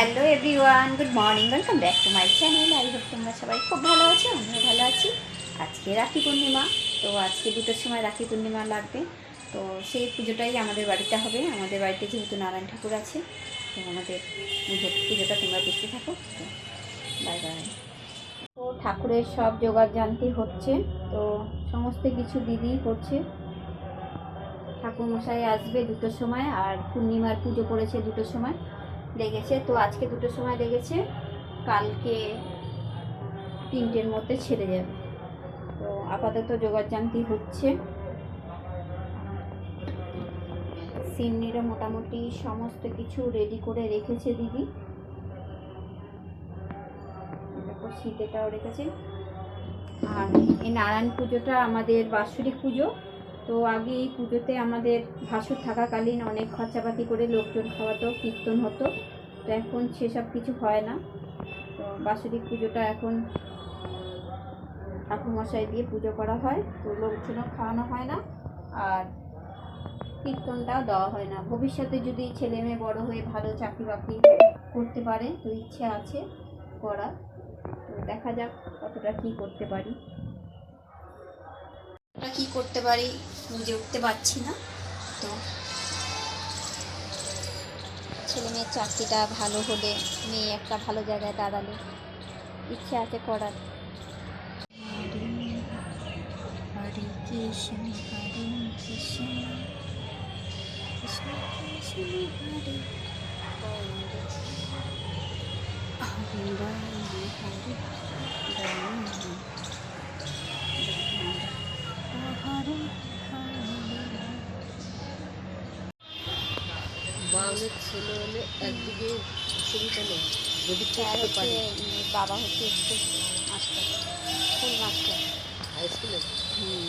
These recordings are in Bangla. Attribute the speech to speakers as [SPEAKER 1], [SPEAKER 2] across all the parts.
[SPEAKER 1] Hello everyone, good morning, welcome back to my channel. I hope তোমরা সবাই খুব ভালো আছো, আমিও ভালো আছি। আজকে রাখি পূর্ণিমা, তো আজকে দুটোর সময় রাখি পূর্ণিমা লাগবে। তো সেই পুজোটাই আমাদের বাড়িতে হবে। আমাদের বাড়িতে যেহেতু নারায়ণ ঠাকুর আছে, তো আমাদের পুজো পুজোটা তোমরা দেখতে থাকো। তো বাই বাই। তো ঠাকুরের সব জোগাড় জানতে হচ্ছে, তো সমস্ত কিছু দিদি করছে। ঠাকুর মশাই আসবে দুটোর সময়, আর পূর্ণিমার পুজো করেছে দুটোর সময়। লেগেছে। তো আজকে দুটোর সময় লেগেছে। কালকে তিনটের মধ্যে ছেড়ে যাবে। তো আপাতত জোগাড় জানতি হচ্ছে। সিমনিরও মোটামুটি সমস্ত কিছু রেডি করে রেখেছে দিদি। শীতেটাও রেখেছে। আর এই নারায়ণ পুজোটা আমাদের বাৎসরিক পুজো। তো আগে এই পুজোতে আমাদের ভাসুর থাকাকালীন অনেক খরচাপাতি করে লোকজন খাওয়াতো, কীর্তন হতো। তো এখন সেসব কিছু হয় না। তো বাৎসরিক পুজোটা এখন ঠাকুরমশাই দিয়ে পুজো করা হয়। তো লোকজনও খাওয়ানো হয় না আর কীর্তনটাও দেওয়া হয় না। ভবিষ্যতে যদি ছেলে মেয়ে বড়ো হয়ে ভালো চাকরি বাকরি করতে পারে, তো ইচ্ছে আছে করার। তো দেখা যাক কতটা কী করতে পারি। কী করতে পারি? বুঝে উঠতে পারছি না। তো ছেলে মেয়ের চাকরিটা ভালো হলে, মেয়ে একটা ভালো জায়গায় দাঁড়ালে ইচ্ছে আছে করার। কৃষ্ণ।
[SPEAKER 2] বাংলার ছেলে হলে একদিকে অসুবিধা নেই যদি পড়তে
[SPEAKER 1] হচ্ছে
[SPEAKER 2] পারে।
[SPEAKER 1] বাবা হচ্ছে school master school master.
[SPEAKER 2] High স্কুলে?
[SPEAKER 1] হুম।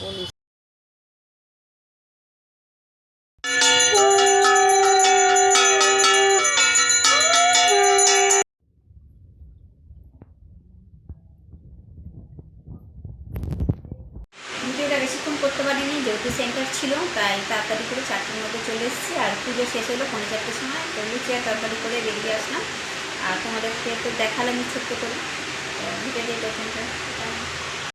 [SPEAKER 2] কোন
[SPEAKER 1] বেশিক্ষণ করতে পারিনি যেহেতু সেন্টার ছিল তাই তাড়াতাড়ি করে মধ্যে চলে এসেছি আর পুজো শেষ হলো পৌনে চারটের সময়। তো লুচি আর তরকারি করে বেরিয়ে আসলাম। আর তোমাদেরকে তো দেখালাম ছোট্ট করে।